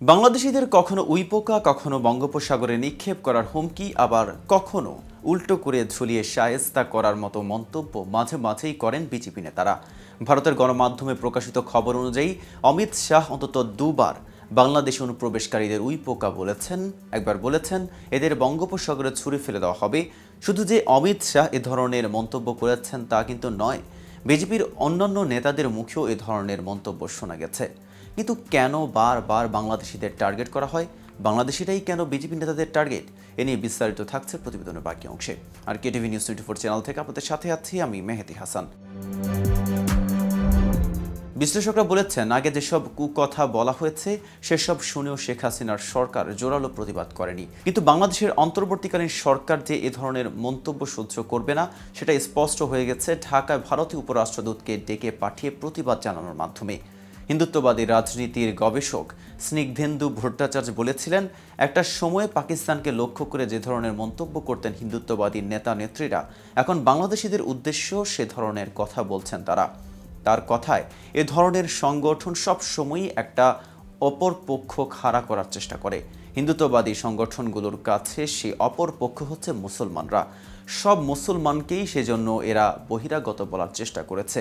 বাংলাদেশিদের কখনো উইপোকা, কখনো বঙ্গোপসাগরে নিক্ষেপ করার হুমকি, আবার কখনো উল্টো করে ঝুলিয়ে শায়েস্তা করার মতো মন্তব্য মাঝে মাঝেই করেন বিজেপি নেতারা। ভারতের গণমাধ্যমে প্রকাশিত খবর অনুযায়ী, অমিত শাহ অন্তত দুবার বাংলাদেশ অনুপ্রবেশকারীদের উইপোকা বলেছেন। একবার বলেছেন, এদের বঙ্গোপসাগরে ছুড়ে ফেলে দেওয়া হবে। শুধু যে অমিত শাহ এ ধরনের মন্তব্য করেছেন তা কিন্তু নয়, বিজেপির অন্যান্য নেতাদের মুখেও এ ধরনের মন্তব্য শোনা গেছে। কিন্তু কেন বারবার বাংলাদেশিদের টার্গেট করা হয়? বাংলাদেশিরাই কেন বিজেপি নেতাদের টার্গেট? এ নিয়ে বিস্তারিত থাকছে প্রতিবেদনের বাকি অংশে। আর KTV news twenty four channel থেকে আপনাদের সাথে আছি আমি মেহেদি হাসান। বিশ্লেষকরা বলেছেন, আগে যেসব কুকথা বলা হয়েছে, সেসব শুনেও শেখ হাসিনার সরকার জোরালো প্রতিবাদ করেনি। কিন্তু বাংলাদেশের অন্তর্বর্তীকালীন সরকার যে এ ধরনের মন্তব্য সহ্য করবে না, সেটা স্পষ্ট হয়ে গেছে ঢাকায় ভারতীয় উপরাষ্ট্রদূতকে ডেকে পাঠিয়ে প্রতিবাদ জানানোর মাধ্যমে। হিন্দুত্ববাদী রাজনীতির গবেষক স্নিগ্ধেন্দু ভট্টাচার্য বলেছিলেন, একটা সময়ে পাকিস্তানকে লক্ষ্য করে যে ধরনের মন্তব্য করতেন হিন্দুত্ববাদী নেতা নেত্রীরা, এখন বাংলাদেশিদের উদ্দেশ্য সে ধরনের কথা বলছেন তারা। তার কথায়, এ ধরনের সংগঠন সব সময়ই একটা অপর পক্ষ খাড়া করার চেষ্টা করে। হিন্দুত্ববাদী সংগঠনগুলোর কাছে সে অপর পক্ষ হচ্ছে মুসলমানরা। সব মুসলমানকেই সেজন্য এরা বহিরাগত বলার চেষ্টা করেছে।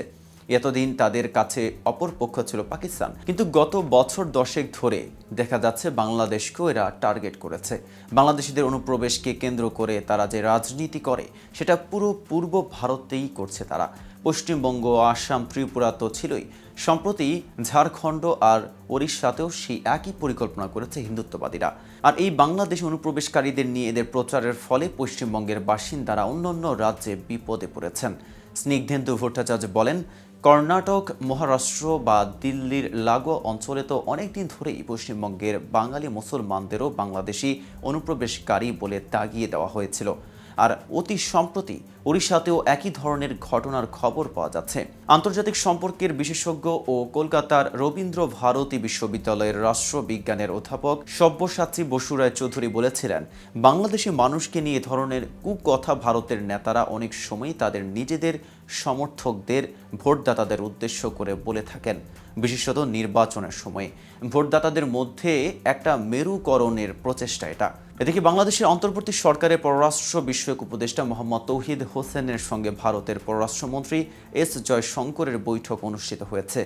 এতদিন তাদের কাছে অপর পক্ষ ছিল পাকিস্তান। কিন্তু গত বছর দশেক ধরে দেখা যাচ্ছে বাংলাদেশকেও এরা টার্গেট করেছে। বাংলাদেশিদের অনুপ্রবেশকে কেন্দ্র করে তারা যে রাজনীতি করে, সেটা পুরো পূর্ব ভারতেই করছে তারা। পশ্চিমবঙ্গ, আসাম, ত্রিপুরা তো ছিলই। সম্প্রতি ঝাড়খণ্ড আর ওড়িশাতেও সেই একই পরিকল্পনা করেছে হিন্দুত্ববাদীরা। আর এই বাংলাদেশ অনুপ্রবেশকারীদের নিয়ে এদের প্রচারের ফলে পশ্চিমবঙ্গের বাসিন্দারা অন্যান্য রাজ্যে বিপদে পড়েছেন। স্নিগ্ধেন্দু ভট্টাচার্য বলেন কর্ণাটক, মহারাষ্ট্র বা দিল্লির লাগোয়া অঞ্চলে তো অনেকদিন ধরেই পশ্চিমবঙ্গের বাঙালি মুসলমানদেরও বাংলাদেশি অনুপ্রবেশকারী বলে তাগিয়ে দেওয়া হয়েছিল। আর অতি সম্প্রতি ওড়িশাতেও একই ধরনের ঘটনার খবর পাওয়া যাচ্ছে। আন্তর্জাতিক সম্পর্কের বিশেষজ্ঞ ও কলকাতার রবীন্দ্র ভারতী বিশ্ববিদ্যালয়ের রাষ্ট্রবিজ্ঞানের অধ্যাপক সব্যসাচী বসুরায় চৌধুরী বলেছিলেন, বাংলাদেশি মানুষকে নিয়ে ধরনের কুকথা ভারতের নেতারা অনেক সময় তাদের নিজেদের সমর্থকদের ভোটদাতাদের উদ্দেশ্য করে বলে থাকেন। বিশেষত নির্বাচনের সময় ভোটদাতাদের মধ্যে একটা মেরুকরণের প্রচেষ্টা এটা। এদিকে বাংলাদেশের অন্তর্বর্তী সরকারের পররাষ্ট্র বিষয়ক উপদেষ্টা মোহাম্মদ তৌহিদ হোসেনের সঙ্গে ভারতের পররাষ্ট্রমন্ত্রী এস জয়শঙ্করের বৈঠক অনুষ্ঠিত হয়েছে।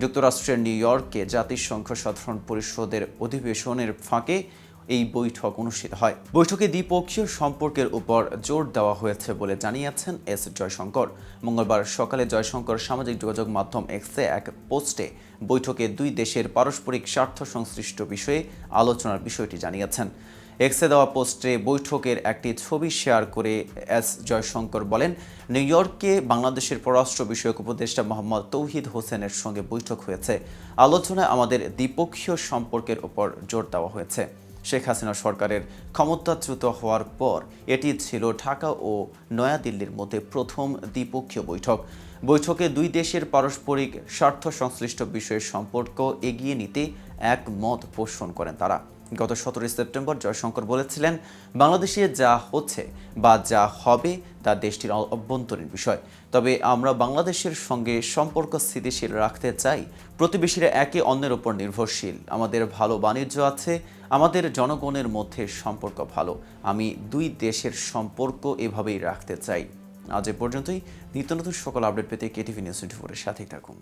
যুক্তরাষ্ট্রের নিউ ইয়র্কে জাতিসংঘ সাধারণ পরিষদের অধিবেশনের ফাঁকে এই বৈঠক অনুষ্ঠিত হয়। বৈঠকে দ্বিপক্ষীয় সম্পর্কের উপর জোর দেওয়া হয়েছে বলে জানিয়েছেন এস জয়শঙ্কর। মঙ্গলবার সকালে জয়শঙ্কর সামাজিক যোগাযোগ মাধ্যম এক্সে এক পোস্টে বৈঠকে দুই দেশের পারস্পরিক স্বার্থ সংশ্লিষ্ট বিষয়ে আলোচনার বিষয়টি জানিয়েছেন। এক্সে দেওয়া পোস্টে বৈঠকের একটি ছবি শেয়ার করে এস জয়শঙ্কর বলেন, নিউ ইয়র্কে বাংলাদেশের পররাষ্ট্র বিষয়ক উপদেষ্টা মোহাম্মদ তৌহিদ হোসেনের সঙ্গে বৈঠক হয়েছে। আলোচনায় আমাদের দ্বিপক্ষীয় সম্পর্কের উপর জোর দেওয়া হয়েছে। শেখ হাসিনা সরকারের ক্ষমতাচ্যুত হওয়ার পর এটি ছিল ঢাকা ও নয়াদিল্লির মধ্যে প্রথম দ্বিপক্ষীয় বৈঠক। বৈঠকে দুই দেশের পারস্পরিক স্বার্থ সংশ্লিষ্ট বিষয়ের সম্পর্ক এগিয়ে নিতে একমত পোষণ করেন তারা। গত সতেরোই সেপ্টেম্বর জয়শঙ্কর বলেছিলেন, বাংলাদেশে যা হচ্ছে বা যা হবে তা দেশটির অভ্যন্তরীণ বিষয়। তবে আমরা বাংলাদেশের সঙ্গে সম্পর্ক স্থিতিশীল রাখতে চাই। প্রতিবেশীরা একে অন্যের ওপর নির্ভরশীল। আমাদের ভালো বাণিজ্য আছে, আমাদের জনগণের মধ্যে সম্পর্ক ভালো। আমি দুই দেশের সম্পর্ক এভাবেই রাখতে চাই। আজ এ পর্যন্তই। নিত্য নতুন সকল আপডেট পেতে কেটিভি নিউজ টোয়েন্টি ফোরের সাথেই থাকুন।